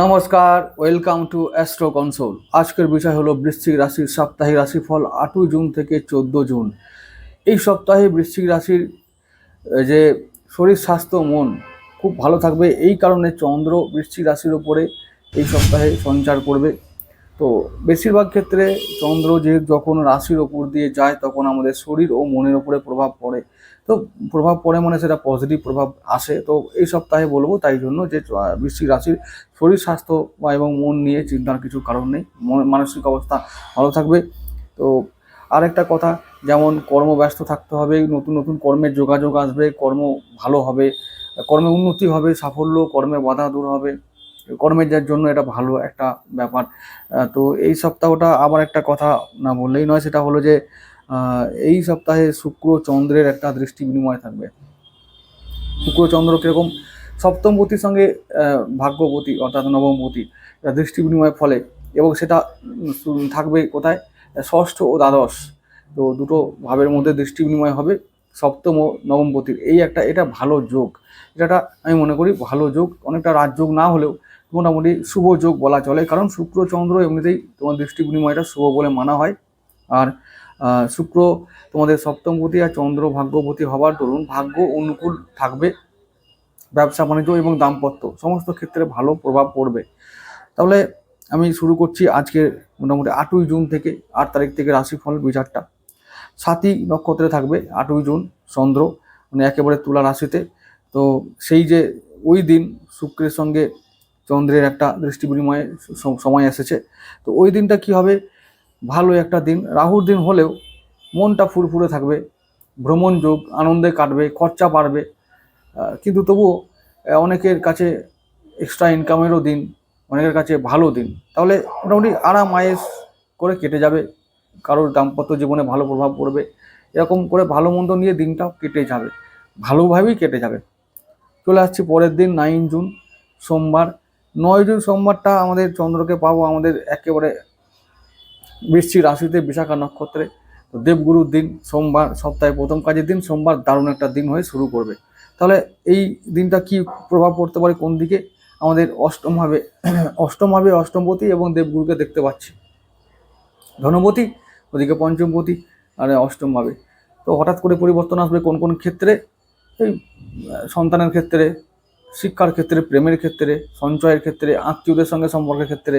নমস্কার welcome to astro console আজকের বিষয় হলো বৃশ্চিক রাশির সাপ্তাহিক রাশিফল আটই জুন থেকে চোদ্দ জুন। এই সপ্তাহে বৃশ্চিক রাশির যে শরীর, স্বাস্থ্য, মন খুব ভালো থাকবে, এই কারণে চন্দ্র বৃশ্চিক রাশির উপরে এই সপ্তাহে সঞ্চার করবে। তো বেশিরভাগ ক্ষেত্রে চন্দ্র যে যখন রাশির ওপর দিয়ে যায়, তখন আমাদের শরীর ও মনের উপরে প্রভাব পড়ে। তো প্রভাব পড়ে মানে সেটা পজিটিভ প্রভাব আসে। তো এই সপ্তাহে বলব তাই জন্য যে বৃশ্চিক রাশির শরীর স্বাস্থ্য বা এবং মন নিয়ে চিন্তার কিছু কারণ নেই। মন- মানসিক অবস্থা ভালো থাকবে। তো আরেকটা কথা, যেমন কর্মব্যস্ত থাকতে হবে, নতুন নতুন কর্মের যোগাযোগ আসবে, কর্ম ভালো হবে, কর্মে উন্নতি হবে, সাফল্য, কর্মে বাধা দূর হবে। কর্মের যার জন্য এটা ভালো একটা ব্যাপার। তো এই সপ্তাহটা আবার একটা কথা না বললেই নয়, সেটা হলো যে এই সপ্তাহে শুক্র চন্দ্রের একটা দৃষ্টি বিনিময় থাকবে। শুক্র চন্দ্র কীরকম? সপ্তমপতির সঙ্গে আহ, ভাগ্যবতী অর্থাৎ নবমপতি দৃষ্টি বিনিময়ের ফলে এবং সেটা থাকবে কোথায়? ষষ্ঠ ও দ্বাদশ। তো দুটো ভাবের মধ্যে দৃষ্টি বিনিময় হবে সপ্তম ও নবমপতির এই একটা এটা ভালো যোগ। এটা আমি মনে করি ভালো যোগ অনেকটা রাজযোগ না হলেও মোটামুটি শুভ যোগ বলা চলে কারণ শুক্র চন্দ্র এমনিতেই তোমার দৃষ্টি বিনিময়টা শুভ বলে মানা হয়। আর শুক্র তোমাদের সপ্তমপতি আর চন্দ্র ভাগ্যবতী হওয়ার দরুন ভাগ্য অনুকূল থাকবে, ব্যবসা বাণিজ্য এবং দাম্পত্য সমস্ত ক্ষেত্রে ভালো প্রভাব পড়বে। তাহলে আমি শুরু করছি আজকে মোটামুটি আটই জুন থেকে আট তারিখ থেকে রাশিফল বিচারটা। সাতই নক্ষত্রে থাকবে আটই জুন চন্দ্র মানে একেবারে তুলা রাশিতে। তো সেই যে ওই দিন শুক্রের সঙ্গে চন্দ্রের একটা দৃষ্টি বিনিময়ে সময় এসেছে। তো ওই দিনটা কি হবে? ভালো একটা দিন। রাহুর দিন হলেও মনটা ফুরফুরে থাকবে, ভ্রমণ যোগ, আনন্দে কাটবে, খরচা বাড়বে। কিন্তু তবুও অনেকের কাছে এক্সট্রা ইনকামেরও দিন, অনেকের কাছে ভালো দিন। তাহলে মোটামুটি আরাম, আয়েস করে কেটে যাবে। কারোর দাম্পত্য জীবনে ভালো প্রভাব পড়বে। এরকম করে ভালো মন্দ নিয়ে দিনটাও কেটে যাবে। ভালোভাবেই কেটে যাবে। চলে আসছি পরের দিন নাইন জুন, সোমবার। নয় জুন, সোমবারটা আমাদের চন্দ্রকে পাবো। আমাদের একেবারে বৃশ্চিক রাশিতে বিশাখা নক্ষত্রে, তো দেবগুরুর দিন সোমবার সপ্তাহে প্রথম কাজের দিন, সোমবার দারুণ একটা দিন হয়ে শুরু করবে। তাহলে এই দিনটা কি প্রভাব পড়তে পারে কোন দিকে? আমাদের অষ্টমভাবে অষ্টমভাবে অষ্টমপতি এবং দেবগুরুকে দেখতে পাচ্ছি। ধনপতি, ওদিকে পঞ্চমপতি, আর অষ্টমভাবে তো হঠাৎ করে পরিবর্তন আসবে কোন কোন ক্ষেত্রে? এই, সন্তানের ক্ষেত্রে, শিক্ষার ক্ষেত্রে, প্রেমের ক্ষেত্রে, সঞ্চয়ের ক্ষেত্রে, আত্মীয়দের সঙ্গে সম্পর্কের ক্ষেত্রে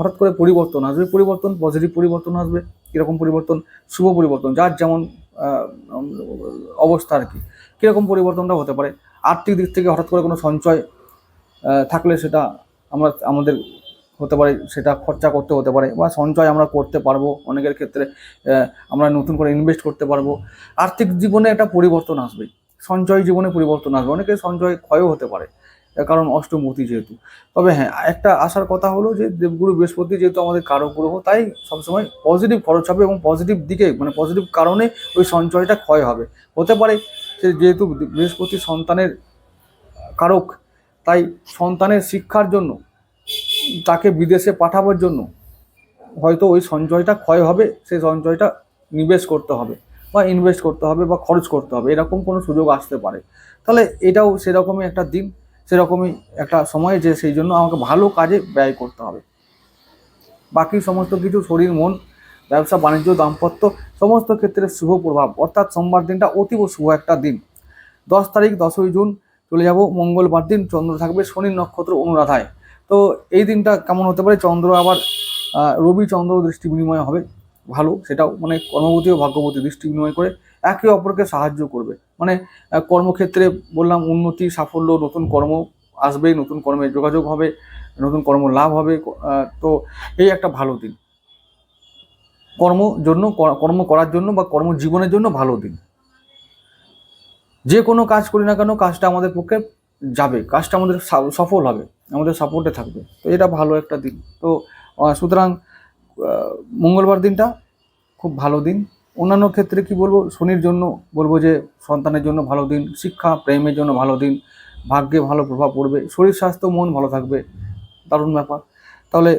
হঠাৎ করে পরিবর্তন আসবে, পরিবর্তন পজিটিভ পরিবর্তন আসবে, কীরকম পরিবর্তন? শুভ পরিবর্তন, যার যেমন অবস্থা আর কি, কীরকম পরিবর্তনটা হতে পারে? আর্থিক দিক থেকে হঠাৎ করে কোনো সঞ্চয় থাকলে সেটা আমরা, আমাদের হতে পারে, সেটা খরচা করতে হতে পারে, বা সঞ্চয় আমরা করতে পারব অনেকের ক্ষেত্রে আমরা নতুন করে ইনভেস্ট করতে পারব। আর্থিক জীবনে একটা পরিবর্তন আসবে, সঞ্চয় জীবনে পরিবর্তন আসবে, অনেকের সঞ্চয় ক্ষয়ও হতে পারে। কারণ অষ্টমূর্তি যেহেতু। তবে হ্যাঁ একটা আসার কথা হলো যে দেবগুরু বৃহস্পতি যেহেতু আমাদের কারক গ্রহ, তাই সবসময় পজিটিভ খরচ হবে এবং পজিটিভ দিকে মানে পজিটিভ কারণে ওই সঞ্চয়টা ক্ষয় হবে। হতে পারে সে যেহেতু বৃহস্পতি সন্তানের কারক, তাই সন্তানের শিক্ষার জন্য, তাকে বিদেশে পাঠাবার জন্য হয়তো ওই সঞ্চয়টা ক্ষয় হবে, সেই সঞ্চয়টা নিবেশ করতে হবে বা ইনভেস্ট করতে হবে বা খরচ করতে হবে, এরকম কোনো সুযোগ আসতে পারে। তাহলে এটাও সেরকমই একটা দিন। সেরকমই একটা সময় যে সেই জন্য আমাকে ভালো কাজে ব্যয় করতে হবে। বাকি সমস্ত কিছু, শরীর, মন, ব্যবসা, বাণিজ্য, দাম্পত্য, সমস্ত ক্ষেত্রে শুভ প্রভাব। অর্থাৎ সোমবার দিনটা অতীব শুভ একটা দিন। দশ তারিখ, দশই জুন, চলে যাব। মঙ্গলবার দিন চন্দ্র থাকবে শনি নক্ষত্র অনুরাধায়। তো এই দিনটা কেমন হতে পারে? চন্দ্র আবার রবি চন্দ্র দৃষ্টি বিনিময় হবে। ভালো, সেটাও মানে কর্মবতী ও ভাগ্যবতী দৃষ্টি বিনিময় করে একে অপরকে সাহায্য করবে। মানে কর্মক্ষেত্রে বললাম উন্নতি, সাফল্য, নতুন কর্ম আসবে, নতুন কর্মে যোগাযোগ হবে, নতুন কর্ম লাভ হবে তো এই একটা ভালো দিন। কর্ম জন্য কর্ম করার জন্য বা কর্মজীবনের জন্য ভালো দিন। যে কোনো কাজ করি না কেন, কাজটা আমাদের পক্ষে যাবে, কাজটা আমাদের সফল হবে, আমাদের সাপোর্টে থাকবে। তো এটা ভালো একটা দিন। তো সুতরাং মঙ্গলবার দিনটা খুব ভালো দিন। অন্যান্য ক্ষেত্রে কি বলব, শনির জন্য বলব যে সন্তানের জন্য ভালো দিন, শিক্ষা, প্রেমের জন্য ভালো দিন, ভাগ্যে ভালো প্রভাব পড়বে, শরীর, স্বাস্থ্য, মন ভালো থাকবে, দারুণ ব্যাপার। তাহলে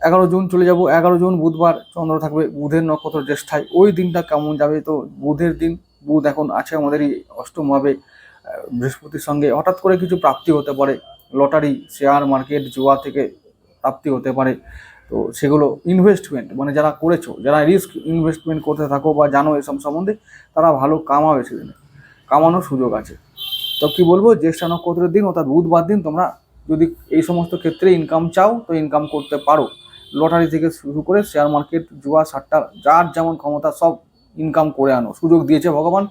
এগারো জুন চলে যাব, এগারো জুন বুধবার চন্দ্র থাকবে বুধের নক্ষত্র জ্যেষ্ঠায়। ওই দিনটা কেমন যাবে? তো বুধের দিন বুধ এখন আছে আমাদের এই অষ্টমভাবে বৃহস্পতির সঙ্গে। হঠাৎ করে কিছু প্রাপ্তি হতে পারে, লটারি শেয়ার মার্কেট জুয়া থেকে প্রাপ্তি হতে পারে। তো সেগুলো ইনভেস্টমেন্ট মানে যারা করেছ, যারা রিস্ক ইনভেস্টমেন্ট করতে থাকো বা জানো এসব সম্বন্ধে, তারা ভালো কামাবে সেদিনে। কামানোর সুযোগ আছে। তো কি বলব, জ্যেষ্ঠা নক্ষত্রের দিন অর্থাৎ বুধবার দিন তোমরা যদি এই সমস্ত ক্ষেত্রে ইনকাম চাও, তো ইনকাম করতে পারো। লটারি থেকে শুরু করে শেয়ার মার্কেট জুয়া, সাট্টা, যার যেমন ক্ষমতা সব ইনকাম করে আনো। সুযোগ দিয়েছে ভগবান,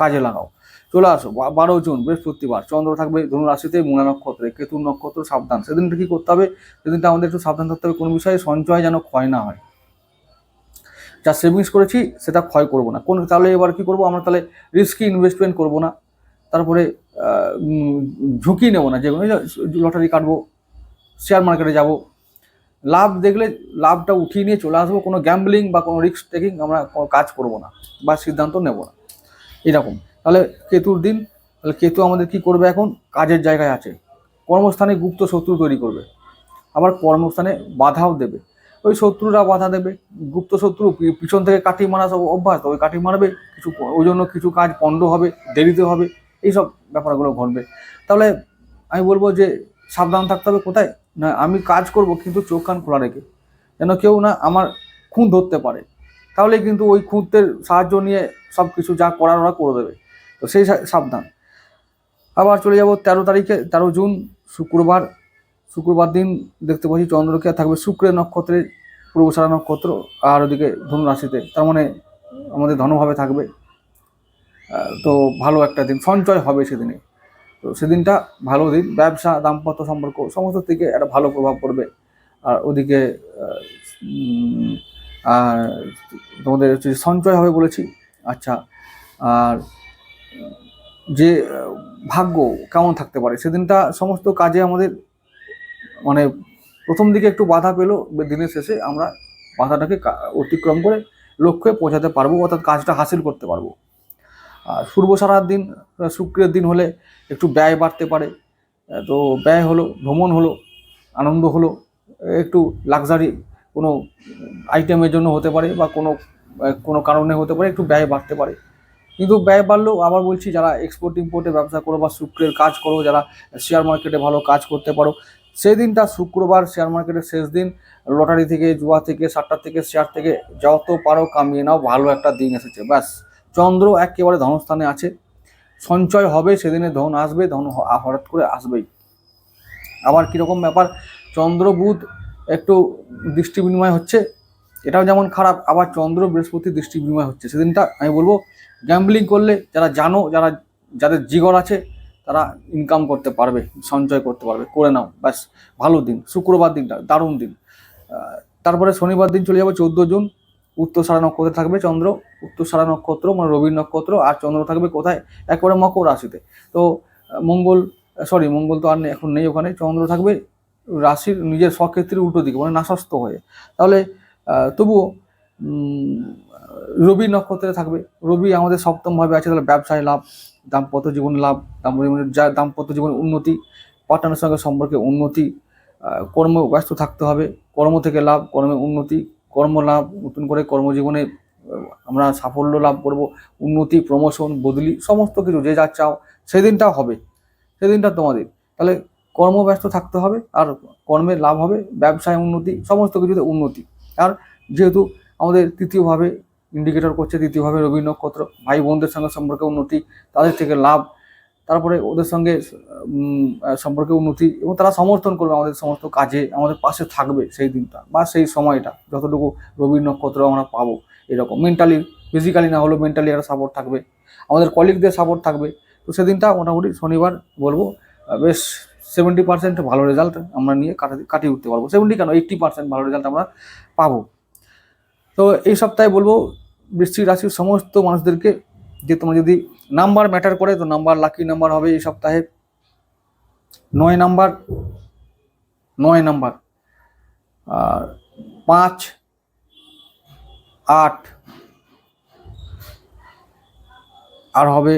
কাজে লাগাও। চলে আসো বারো জুন, বৃহস্পতিবার। চন্দ্র থাকবে ধনু রাশিতে মূলা নক্ষত্রে, কেতু নক্ষত্র সাবধান। সেদিনটা কি করতে হবে? সেদিনটা আমাদের একটু সাবধান থাকতে হবে, কোনো বিষয়ে সঞ্চয় যেন ক্ষয় না হয়। যা সেভিংস করেছি, সেটা ক্ষয় করব না। কোন তাহলে এবার কি করব? আমরা তাহলে রিস্কি ইনভেস্টমেন্ট করব না। তারপরে ঝুঁকি নেব না। যেগুলো লটারি কাটবো শেয়ার মার্কেটে যাব। লাভ দেখলে লাভটা উঠিয়ে নিয়ে চলে আসব। কোনো গ্যাম্বলিং বা কোনো রিস্ক টেকিং আমরা কাজ করব না বা সিদ্ধান্ত নেব না। এরকম। তাহলে কেতুর দিন, তাহলে কেতু আমাদের কি করবে এখন? কাজের জায়গায় আছে। কর্মস্থানে গুপ্ত শত্রু তৈরি করবে। আবার কর্মস্থানে বাধাও দেবে। ওই শত্রুরা বাধা দেবে। গুপ্ত শত্রু পিছন থেকে কাঠি মারা সব অভ্যাস ওই কাঠি মারবে, কিছু ওই জন্য কিছু কাজ পণ্ড হবে, দেরিতে হবে, এইসব ব্যাপারগুলো ঘটবে। তাহলে আমি বলব যে সাবধান থাকতে হবে কোথায়? না, আমি কাজ করব, কিন্তু চোখ কান খোলা রেখে। যেন কেউ না আমার খুঁত ধরতে পারে। তাহলে কিন্তু ওই খুঁতের সাহায্য নিয়ে সব কিছু যা করার ওরা করে দেবে। তো সেই সাবধান। আবার চলে যাব তেরো তারিখে, তেরো জুন, শুক্রবার। শুক্রবার দিন দেখতে পাচ্ছি চন্দ্রকে থাকবে শুক্রের নক্ষত্রে পূর্বসারা নক্ষত্র, আর ওদিকে ধনু রাশিতে তার মানে আমাদের ধনভাবে থাকবে। তো ভালো একটা দিন, সঞ্চয় হবে সেদিনে। তো সেদিনটা ভালো দিন, ব্যবসা, দাম্পত্য সম্পর্ক, সমস্ত দিকে একটা ভালো প্রভাব পড়বে। আর ওদিকে আর তোমাদের হচ্ছে সঞ্চয় হবে বলেছি। আচ্ছা আর যে ভাগ্য কেমন থাকতে পারে? সেদিনটা সমস্ত কাজে আমাদের মানে প্রথম দিকে একটু বাধা পেল দিনের শেষে আমরা বাধাটাকে অতিক্রম করে লক্ষ্যে পৌঁছাতে পারব, অর্থাৎ কাজটা হাসিল করতে পারব। আর পূর্ব সারার দিন শুক্রের দিন হলে একটু ব্যয় বাড়তে পারে। তো ব্যয় হলো, ভ্রমণ হলো, আনন্দ হলো, একটু লাক্সারি কোনো আইটেমের জন্য হতে পারে বা কোনো কোনো কারণে হতে পারে, একটু ব্যয় বাড়তে পারে। কিন্তু ব্যয় বাড়লেও আবার বলছি যারা এক্সপোর্ট ইম্পোর্টে ব্যবসা করো বা শুক্রের কাজ করো, যারা শেয়ার মার্কেটে ভালো কাজ করতে পারো, সেই দিনটা শুক্রবার শেয়ার মার্কেটের শেষ দিন লটারি থেকে, জুয়া থেকে, সাতটার থেকে শেয়ার থেকে যত পারো কামিয়ে নাও, ভালো একটা দিন এসেছে, ব্যাস। চন্দ্র একেবারে ধনস্থানে আছে, সঞ্চয় হবে, সেদিনে ধন আসবে, ধন হঠাৎ করে আসবেই। আবার কীরকম ব্যাপার, চন্দ্র বুধ একটু দৃষ্টি বিনিময় হচ্ছে, এটাও যেমন খারাপ, আবার চন্দ্র বৃহস্পতি দৃষ্টি বিনিময় হচ্ছে, সেদিনটা আমি বলব গ্যাম্বলিং করলে যারা জানো, যারা, যাদের জিগর আছে, তারা ইনকাম করতে পারবে, সঞ্চয় করতে পারবে, করে নাও। ব্যাস, ভালো দিন। শুক্রবার দিনটা, দারুণ দিন। তারপরে শনিবার দিন চলে যাবে চোদ্দ জুন। উত্তর সারা নক্ষত্রে থাকবে চন্দ্র। উত্তর সারা নক্ষত্র মানে রবির নক্ষত্র, আর চন্দ্র থাকবে কোথায়? একবারে মকর রাশিতে। তো, মঙ্গল সরি মঙ্গল তো আর নেই- এখন নেই ওখানে। চন্দ্র থাকবে রাশির নিজের স্বক্ষেত্রের উল্টো দিকে মানে নাশস্ত হয়ে। তাহলে তবুও রবি নক্ষত্রে থাকবে। রবি আমাদের সপ্তম ভাবে আছে, তাহলে ব্যবসায় লাভ, দাম্পত্য জীবনে লাভ, দাম্পত্য যা, দাম্পত্য জীবনে উন্নতি, পার্টনারের সঙ্গে সম্পর্কে উন্নতি কর্ম ব্যস্ত থাকতে হবে, কর্ম থেকে লাভ, কর্মে উন্নতি, কর্ম লাভ, নতুন করে কর্মজীবনে আমরা সাফল্য লাভ করব, উন্নতি প্রমোশন বদলি, সমস্ত কিছু, যে যা চাও, সেদিনটাও হবে, সেদিনটা তোমাদের। তাহলে কর্মব্যস্ত থাকতে হবে, আর কর্মের লাভ হবে, ব্যবসায় উন্নতি, সমস্ত কিছুতে উন্নতি। আর যেহেতু আমাদের তৃতীয়ভাবে ইন্ডিকেটর করছে দ্বিতীয়ভাবে রবি নক্ষত্র ভাই বোনদের সঙ্গে সম্পর্কে উন্নতি, তাদের থেকে লাভ, তারপরে ওদের সঙ্গে সম্পর্কে উন্নতি এবং তারা সমর্থন করবে আমাদের সমস্ত কাজে, আমাদের পাশে থাকবে সেই দিনটা বা সেই সময়টা, যতটুকু রবি নক্ষত্র আমরা পাবো এরকম। মেন্টালি ফিজিক্যালি না হলেও মেন্টালি একটা সাপোর্ট থাকবে, আমাদের কলিগদের সাপোর্ট থাকবে। তো সেদিনটা মোটামুটি শনিবার বলব বেশ সেভেন্টি পার্সেন্ট ভালো রেজাল্ট আমরা নিয়ে কাটাতে কাটিয়ে উঠতে পারব। সেভেন্টি কেন? এইট্টি পার্সেন্ট ভালো রেজাল্ট আমরা পাবো। তো এই সপ্তাহে বলব বৃশ্চিক রাশির সমস্ত মানুষদেরকে যে তোমরা যদি নাম্বার ম্যাটার করে, তো নাম্বার, লাকি নাম্বার হবে এই সপ্তাহে। নয় নাম্বার নয় নাম্বার। আর পাঁচ, আট, আর হবে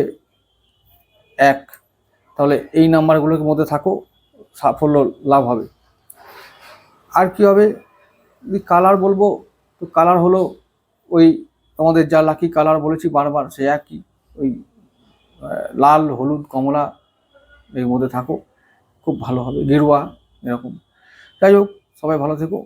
এক। তাহলে এই নাম্বারগুলোর মধ্যে থাকো, সাফল্য লাভ হবে। আর কি হবে? যদি কালার বলব, তো কালার হলো ওই তোমাদের যা লাকি কালার বলেছি বারবার, সে একই। ওই লাল, হলুদ, কমলা এর মধ্যে থাকো, খুব ভালো হবে। গেরুয়া এরকম। যাই হোক, সবাই ভালো থেকো।